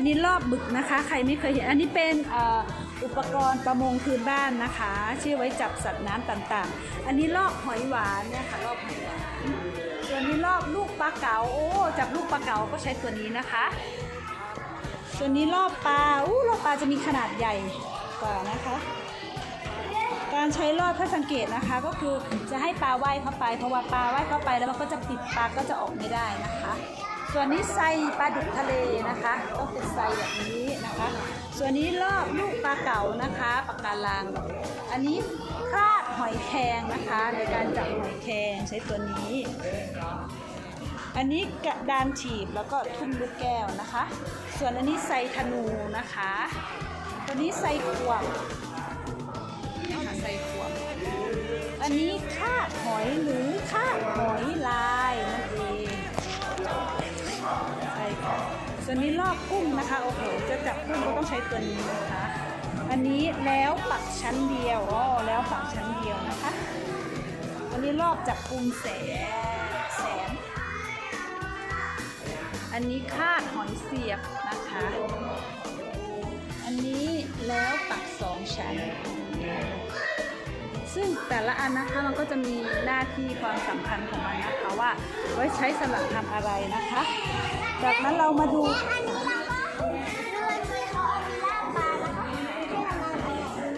ันนี้รอบบึกนะคะ ใครไม่เคยเห็น อันนี้เป็นอ,อุปกรณ์ประมงพื้นบ้านนะคะที่อไว้จับสัตว์น้ำต่างๆ อันนี้รอบหอยหวานเนี่ยค่ะรอบหอยหวานส่วนนี้รอบลูกปลาเก๋าโอ้จับลูกปลาเก๋าก็ใช้ตัวนี้นะคะ ส่วนนี้รอบปลาอู้รอบปลาจะมีขนาดใหญ่กว่านะคะการใช้รอบเพื่อสังเกตนะคะก็คือจะให้ปลาว่ายเข้าไปเพราะว่าปลาว่ายเข้าไปแล้วมันก็จะปิดปลาก็จะออกไม่ได้นะคะ ส่วนนี้ไซปลาดุกทะเลนะคะ ต้องเป็นไซแบบนี้นะคะ ส่วนนี้รอบลูกปลาเก๋านะคะปากการัง อันนี้คาดหอยแครงนะคะ ในการจับหอยแครงใช้ตัวนี้ อันนี้กระดานฉีบแล้วก็ทุ่นลูกแก้วนะคะ ส่วนอันนี้ไซธนูนะคะ ตัวนี้ไซขวบนี่ค่ะไซขวบอันนี้คาดหอยหรือคาดหอยลาย ส่วนนี้รอบกุ้งนะคะโอ้โหจะจับกุ้งก็ต้องใช้ตัวนี้นะคะ อันนี้แล้วปักชั้นเดียวอ๋อแล้วปักชั้นเดียวนะคะอันนี้รอบจับปูนแสนแสนอันนี้คาดหอยเสียบนะคะ อันนี้แล้วปักสองชั้น ซึ่งแต่ละอันนะคะมันก็จะมีหน้าที่ความสำคัญของมันนะคะว่าไว้ใช้สำหรับทำอะไรนะคะ จากนั้นเรามาดูอันนี้เราก็เลื่อนไปเอาอันนี้ลากปลาแล้วก็ให้มันมาเลย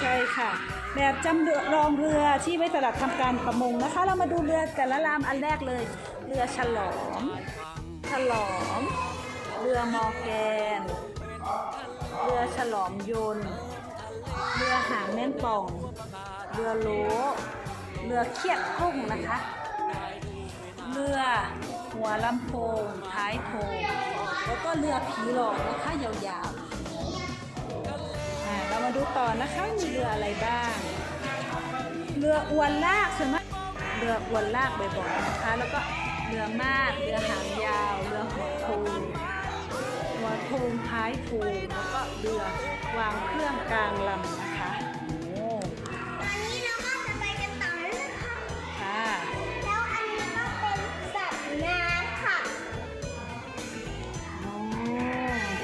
ใช่ค่ะ แบบจำเรือรองเรือที่ไว้สำหรับทำการประมงนะคะ เรามาดูเรือแต่ละลำอันแรกเลย เรือฉลอม ฉลอม เรือมอร์แกน เรือฉลอมยนต์ เรือหางแม่นป่อง เรือโลเรือเคียดกุ้งนะคะ เรือหัวลำโพงท้ายโพงแล้วก็เรือผีหลอกนะคะยาวๆเรามาดูต่อนะคะมีเรืออะไรบ้าง เรืออวนลากส่วนมากเรืออวนลากบ่อยๆนะคะ แล้วก็เรือมาก เรือหางยาว เรือหัวโพง หัวโพงท้ายโพงแล้วก็เรือวางเครื่องกลางลำนะคะโอ้อันนี้เราก็จะไปกันต่อเลยค่ะค่ะแล้วอันนี้ก็เป็นสัตว์น้ำค่ะอ๋อ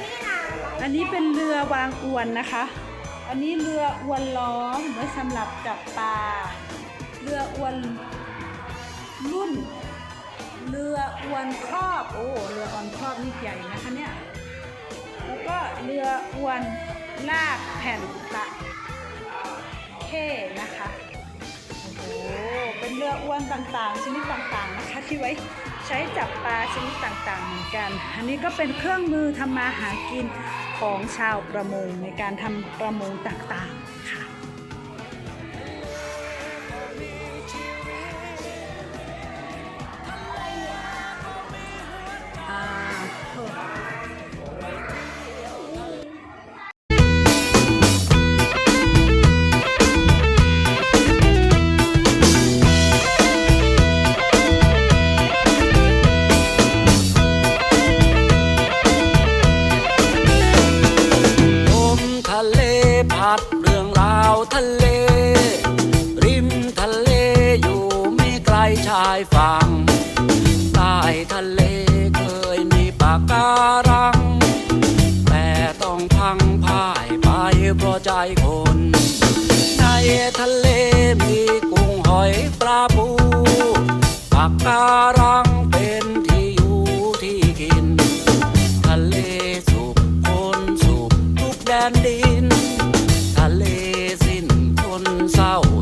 นี่เราอันนี้เป็นเรือวางอวนนะคะ อันนี้เรืออวนล้อมไว้สำหรับจับปลาเรืออวนรุ่นเรืออวนครอบ โอ้ เรืออวนครอบนี่ใหญ่นะคะเนี่ย แล้วก็เรืออวนลากแผ่นตะเข้นะคะ โอ้โห เป็นเรืออวนต่างๆ ชนิดต่างๆนะคะที่ไว้ใช้จับปลาชนิดต่างๆ เหมือนกัน อันนี้ก็เป็นเครื่องมือทำมาหากินของชาวประมงในการทำประมงต่างๆ พัดเรื่องราวทะเล ริมทะเลอยู่ไม่ไกลชายฝั่งใต้ทะเลเคยมีปากการัง แต่ต้องพังพ่ายไปเพราะใจคน ในทะเลมีกุ้งหอยปลาปูปากการังเป็นที่อยู่ที่กิน ทะเลสุขคนสุขทุกแดนดิน sal.